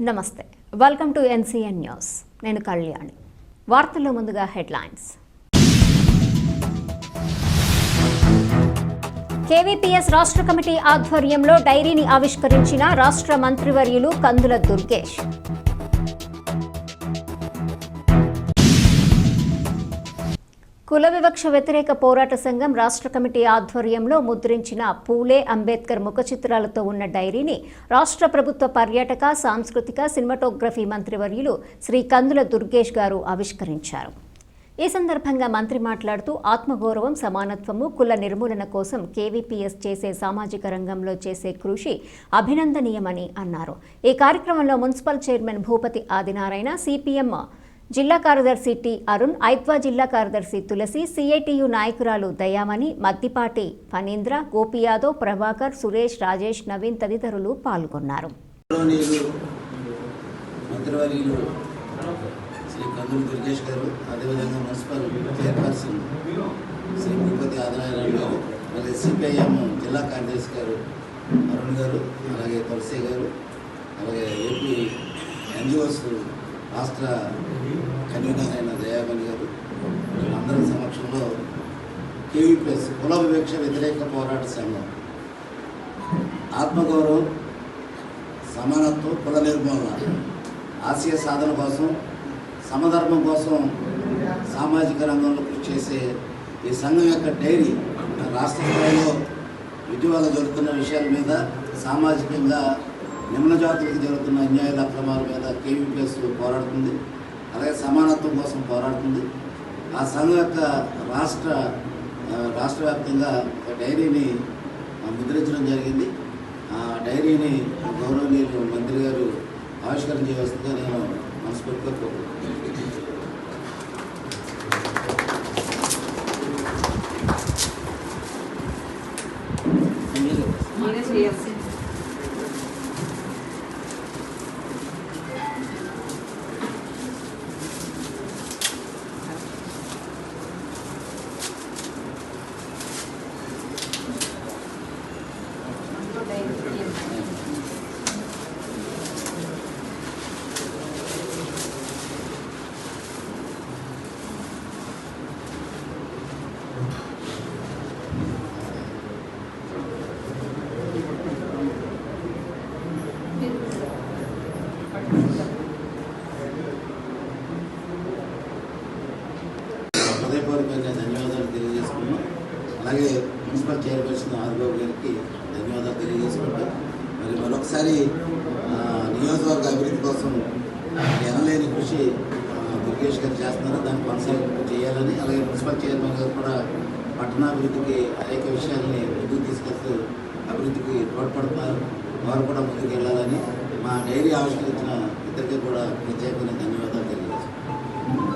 నమస్తే. Welcome to NCN news నేను కళ్యాణి. వార్తల్లో ముందుగా హెడ్లైన్స్. కేవీపీఎస్ రాష్ట్ర కమిటీ ఆధ్వర్యంలో డైరీని ఆవిష్కరించిన రాష్ట్ర మంత్రివర్యులు కందుల దుర్గేష్. కుల వివక్ష వ్యతిరేక పోరాట సంఘం రాష్ట్ర కమిటీ ఆధ్వర్యంలో ముద్రించిన పూలే అంబేద్కర్ ముఖ చిత్రాలతో ఉన్న డైరీని రాష్ట్ర ప్రభుత్వ పర్యాటక సాంస్కృతిక సినిమాటోగ్రఫీ మంత్రివర్యులు శ్రీ కందుల దుర్గేష్ గారు ఆవిష్కరించారు. ఈ సందర్భంగా మంత్రి మాట్లాడుతూ ఆత్మగౌరవం సమానత్వము కుల నిర్మూలన కోసం కేవీపీఎస్ చేసే సామాజిక రంగంలో చేసే కృషి అభినందనీయమని అన్నారు. ఈ కార్యక్రమంలో municipal chairman Bhupathi Adinarayana CPM జిల్లా కార్యదర్శి టి అరుణ్ ఐత్వా జిల్లా కార్యదర్శి తులసి సిఐటియు నాయకురాలు దయామణి మద్దిపాటి ఫణీంద్ర గోపి యాదవ్ ప్రభాకర్ సురేష్ రాజేష్ నవీన్ తదితరులు పాల్గొన్నారు. శ్రీ కందులు దుర్గేష్ గారు అదేవిధంగా మున్సిపల్ చైర్పర్సన్ శ్రీ భూపతి ఆదినారాయణ గారు అలాగే సిపిఐఎం జిల్లా కార్యదర్శి గారు అరుణ్ గారు అలాగే తులసి గారు అలాగే ఏపీ ఎన్జిఓస్ రాష్ట్ర కన్వీనర్ అయిన దయాబలి గారు అందరి సమక్షంలో కేవీపీఎస్ కుల వివక్ష వ్యతిరేక పోరాట సంఘం. ఆత్మగౌరవం సమానత్వం కుల నిర్మూలన. ఆశయ సాధన కోసం సమధర్మం కోసం సామాజిక రంగంలో కృషి చేసే ఈ సంఘం యొక్క డైరీ రాష్ట్ర స్థాయిలో ఇటీవల జరుగుతున్న విషయాల మీద సామాజికంగా నిమ్న జాతులకు జరుగుతున్న అన్యాయాల అక్రమాల మీద కేవీపీఎస్ పోరాడుతుంది. అలాగే సమానత్వం కోసం పోరాడుతుంది. ఆ సంఘం యొక్క రాష్ట్ర రాష్ట్ర వ్యాప్తంగా ఒక డైరీని ముద్రించడం జరిగింది. ఆ డైరీని గౌరవనీయులు మంత్రి గారు ఆవిష్కరణ చేయవలసిందిగా నేను మనస్ఫూర్తిగా కోరుకుంటున్నాను. హృదయపూర్వకంగా ధన్యవాదాలు తెలియజేసుకున్నాం అలాగే మున్సిపల్ చైర్పర్సన్ ఆదిబాబు గారికి ధన్యవాదాలు తెలియజేసుకుంటాం మరి మరొకసారి నియోజకవర్గ అభివృద్ధి కోసం ఎనలేని కృషి దుర్గేష్ గారు చేస్తున్నారు. దాన్ని కొనసాగింపు చేయాలని అలాగే మున్సిపల్ చైర్మన్ గారు కూడా పట్టణాభివృద్ధికి అనేక విషయాల్ని ముందుకు తీసుకెళ్తూ అభివృద్ధికి తోడ్పడుతున్నారు. వారు కూడా ముందుకు వెళ్ళాలని మా డైరీ ఆవిష్కరించిన ఇద్దరికి కూడా ప్రత్యేకమైన ధన్యవాదాలు తెలియజేస్తున్నాను